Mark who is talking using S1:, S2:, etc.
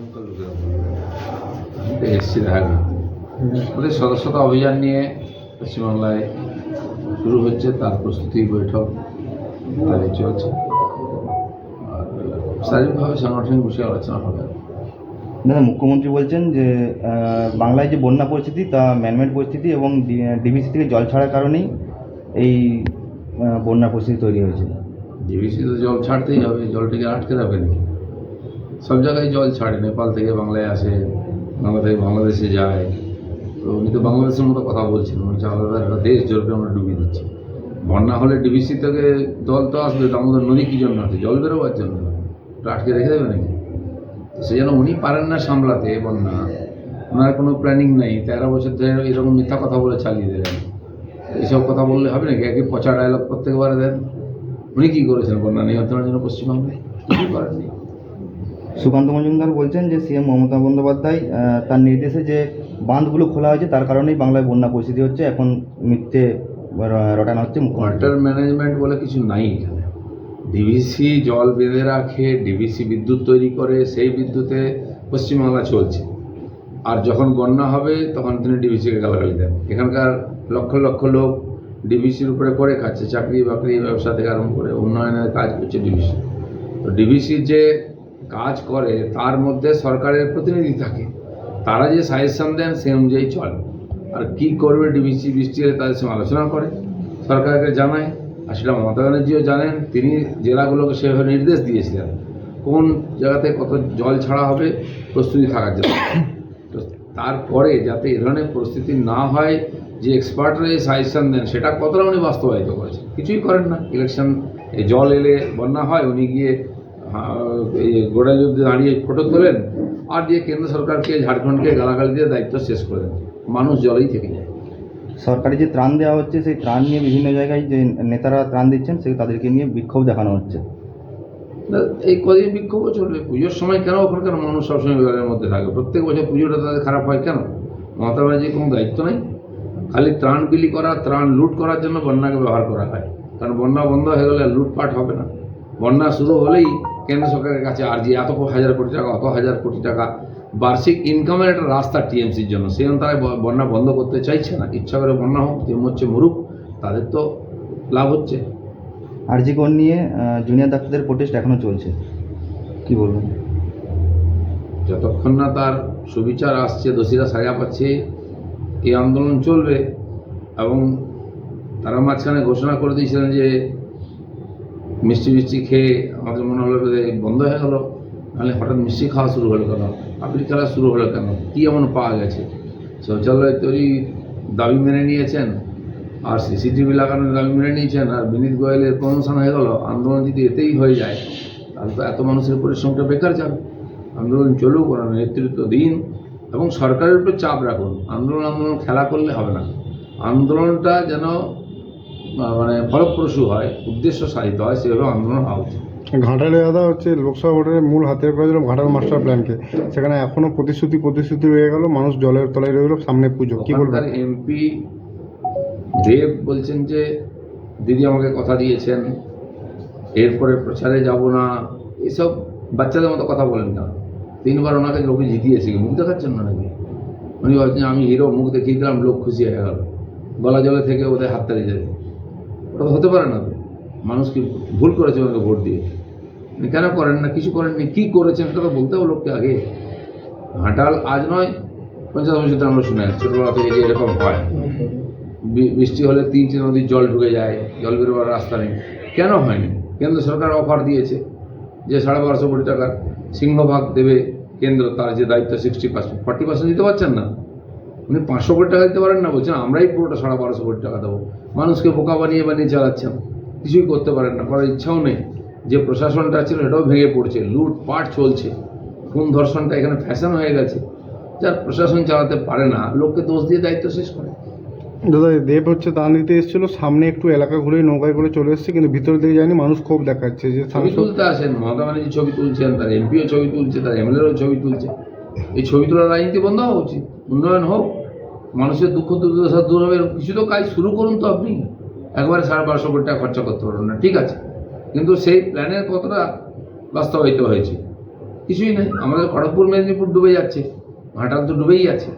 S1: এখনকার লোকেরা বলবে এসছি দেখা করতে ওদের সদস্যতা অভিযান নিয়ে পশ্চিমবাংলায় শুরু হচ্ছে তার প্রস্তুতি বৈঠক তাদের চলছে আর শারীরিকভাবে সাংগঠনিক বিষয়ে আলোচনা হবে।
S2: দাদা মুখ্যমন্ত্রী বলছেন যে বাংলায় যে বন্যা পরিস্থিতি তা ম্যানমেড পরিস্থিতি এবং ডিবিসি থেকে জল ছাড়ার কারণেই এই বন্যা পরিস্থিতি তৈরি হয়েছে।
S1: ডিভিসি তো জল ছাড়তেই হবে জলটিকে আটকে রাখবে নাকি? সব জায়গায় জল ছাড়ে, নেপাল থেকে বাংলায় আসে, বাংলা থেকে বাংলাদেশে যায়। তো উনি তো বাংলাদেশের মতো কথা বলছেন হচ্ছে আলাদা একটা দেশ জলকে আমরা ডুবিয়ে দিচ্ছি। বন্যা হলে ডিভিসি থেকে জল তো আসবে, তো আমাদের নদী কী জন্য আছে? জল বেরোবার জন্য। আটকে রেখে দেবে নাকি? সেই জন্য উনি পারেন না সামলাতে বন্যা। ওনার কোনো প্ল্যানিং নেই। তেরো বছর ধরে এরকম মিথ্যা কথা বলে চালিয়ে দেবেন এইসব কথা বললে হবে নাকি? একে পচা ডায়লগ প্রত্যেকবার দেন। উনি কী করেছেন বন্যা নিয়ন্ত্রণের জন্য পশ্চিমবঙ্গে? কিছুই করেননি।
S2: সুকান্ত মজুমদার বলছেন যে সিএম মমতা বন্দ্যোপাধ্যায় তার নির্দেশে যে বাঁধগুলো খোলা হয়েছে, তার কারণেই বাংলায় বন্যা পরিস্থিতি হচ্ছে। এখন মিথ্যে রটানো হচ্ছে
S1: ওয়াটার ম্যানেজমেন্ট বলে কিছু নাই এখানে। ডিভিসি জল বেঁধে রাখে ডিভিসি বিদ্যুৎ তৈরি করে, সেই বিদ্যুতে পশ্চিমবাংলা চলছে। আর যখন বন্যা হবে, তখন তিনি ডিভিসিকে গালাগালি দেন। এখানকার লক্ষ লক্ষ লোক ডিভিসির উপরে করে খাচ্ছে চাকরি বাকরি ব্যবসা থেকে আরম্ভ করে উন্নয়নের কাজ করছে ডিভিসি তো ডিভিসির যে কাজ করে, তার মধ্যে সরকারের প্রতিনিধি থাকে। তারা যে সাজেশন দেন, সেই অনুযায়ী চলে। আর কি করবে ডিভিসি বৃষ্টি হলে তাদের সঙ্গে আলোচনা করে। সরকারকে জানায়, আর সেটা মমতা ব্যানার্জিও জানেন, তিনি জেলাগুলোকে সেভাবে নির্দেশ দিয়েছিলেন। কোন জায়গাতে কত জল ছাড়া হবে, প্রস্তুতি থাকার জন্য। তো তারপরে যাতে এ ধরনের পরিস্থিতি না হয়, যে এক্সপার্টরা যে সাজেশন দেন, সেটা কতটা উনি বাস্তবায়িত করেছেন? কিছুই করেন না। ইলেকশন জল এলে বন্যা হয়, উনি গিয়ে গোড়া যুদ্ধে দাঁড়িয়ে ফটো তোলেন আর দিয়ে কেন্দ্র সরকারকে ঝাড়খণ্ডকে গালাগালি দিয়ে দায়িত্ব শেষ করে দেন। মানুষ জলেই থেকে যায়।
S2: সরকারি যে ত্রাণ দেওয়া হচ্ছে সেই ত্রাণ নিয়ে বিভিন্ন জায়গায় যে নেতারা ত্রাণ দিচ্ছেন সেই তাদেরকে নিয়ে বিক্ষোভ দেখানো হচ্ছে।
S1: এই কদিন বিক্ষোভ চলবে। পুজোর সময় কেন ওখানকার মানুষ সবসময় বিভাগের মধ্যে থাকে? প্রত্যেক বছর পুজোটা তাদের খারাপ হয় কেন? মমতা ব্যানার্জির কোনো দায়িত্ব নেই? খালি ত্রাণ বিলি করা ত্রাণ লুট করার জন্য বন্যাকে ব্যবহার করা হয়। কারণ বন্যা বন্ধ হয়ে গেলে লুটপাট হবে না। বন্যা শুরু হলেই কেন্দ্র সরকারের কাছে আর যে এত হাজার কোটি টাকা অত হাজার কোটি টাকা বার্ষিক ইনকামের একটা রাস্তা টিএমসির জন্য। সেই জন্য তারা বন্যা বন্ধ করতে চাইছে না। ইচ্ছা করে বন্যা হোক যে হচ্ছে মরুক তাদের তো লাভ হচ্ছে।
S2: আরজিকর নিয়ে জুনিয়র ডাক্তারদের প্রোটেস্ট এখনও চলছে। কি বলবেন?
S1: যতক্ষণ না তার সুবিচার আসছে দোষীরা সাজা পাচ্ছে এই আন্দোলন চলবে এবং তারা মাঝখানে ঘোষণা করে দিয়েছিলেন যে মিষ্টি মিষ্টি খেয়ে আমাদের মনে হলো বন্ধ হয়ে গেল, নাহলে হঠাৎ মিষ্টি খাওয়া শুরু হলো কেন? পাপড়ি খেলা শুরু হলো কেন? কী এমন পাওয়া গেছে? শৌচালয় তৈরি দাবি মেনে নিয়েছেন, আর সিসিটিভি লাগানোর দাবি মেনে নিয়েছেন, আর বিনীত গোয়েলের প্রমোশন হয়ে গেল, আন্দোলন যদি এতেই হয়ে যায়, তাহলে তো এত মানুষের পরিশ্রমটা বেকার যাবে। আন্দোলন চলুক ওরা নেতৃত্ব দিন, এবং সরকারের উপর চাপ রাখুন। আন্দোলন আন্দোলন খেলা করলে হবে না। আন্দোলনটা যেন মানে ফলপ্রসূ হয় উদ্দেশ্য সাধিত হয় সেভাবে আন্দোলন হওয়া উচিত।
S3: ঘাটালে দাদা হচ্ছে লোকসভা ভোটের মূল হাতিয়ার করেছিল ঘাটাল মাস্টার প্ল্যানকে। সেখানে এখনও প্রতিশ্রুতি প্রতিশ্রুতি রয়ে গেল মানুষ জলের তলায় রয়ে গেল সামনে পুজো। কি বলবেন?
S1: এমপি দেব বলছেন যে দিদি আমাকে কথা দিয়েছেন এরপরে প্রচারে যাব না। এসব বাচ্চাদের মতো কথা বলেন না। তিনবার ওনাকে লোকে জিতিয়েছে মুখ দেখার জন্য নাকি? উনি ভাবছেন আমি হিরো মুখ দেখিয়ে দিলাম লোক খুশি হয়ে গেল। গলা জলে থেকে ওদের হাত তাড়িয়ে যাবে ওটা তো হতে পারে না তো। মানুষ কি ভুল করেছে ওনাকে ভোট দিয়ে? কেন করেন না? কিছু করেননি? কী করেছেন? সেটা তো বলতে হবে লোককে আগে। ঘাটাল আজ নয়, পঞ্চাশ বছর আমরা শুনে ছোটোবেলা থেকে যে এরকম হয়। বৃষ্টি হলে তিন চার নদীর জল ঢুকে যায়, জল বেরোবার রাস্তা নেই। কেন হয়নি? কেন্দ্র সরকার অফার দিয়েছে যে সাড়ে বারোশো কোটি টাকার সিংহভাগ দেবে কেন্দ্র? তার যে দায়িত্ব সিক্সটি পার্সেন্ট ফর্টি পার্সেন্ট দিতে পারছেন না? উনি পাঁচশো কোটি টাকা দিতে পারেন না বলছেন আমরাই পুরোটা সাড়ে বারোশো কোটি টাকা দেবো। মানুষকে বোকা বানিয়ে বানিয়ে চালাচ্ছেন কিছুই করতে পারেন না করার ইচ্ছাও নেই। যে প্রশাসনটা ছিল সেটাও ভেঙে পড়ছে লুট পাট চলছে। খুন ধর্ষণটা এখানে ফ্যাশন হয়ে গেছে যার প্রশাসন চালাতে পারে না লোককে দোষ দিয়ে দায়িত্ব শেষ করে।
S3: দাদা দেব হচ্ছে দান দিতে এসেছিল সামনে একটু এলাকা ঘুরে নৌকায় করে চলে এসেছে কিন্তু ভিতর দিকে যায়নি মানুষ ক্ষোভ দেখাচ্ছে যে
S1: ছবি তুলতে আসেন মমতা ব্যানার্জি ছবি তুলছেন তার এমপিও ছবি তুলছে তার এমএলএরও ছবি তুলছে। এই ছবি তোলার রাজনীতি বন্ধ হওয়া উচিত উন্নয়ন হোক। মানুষের দুঃখ দুর্দশা দূর হবে কিছু তো কাজ শুরু করুন তো আপনি। একবারে সাড়ে বারোশো কোটি টাকা খরচা করতে পারবেন না, ঠিক আছে। কিন্তু সেই প্ল্যানের কতটা বাস্তবায়িত হয়েছে? কিছুই নেই আমাদের খড়গপুর, মেদিনীপুর ডুবে যাচ্ছে, ঘাটাল তো ডুবেই আছে।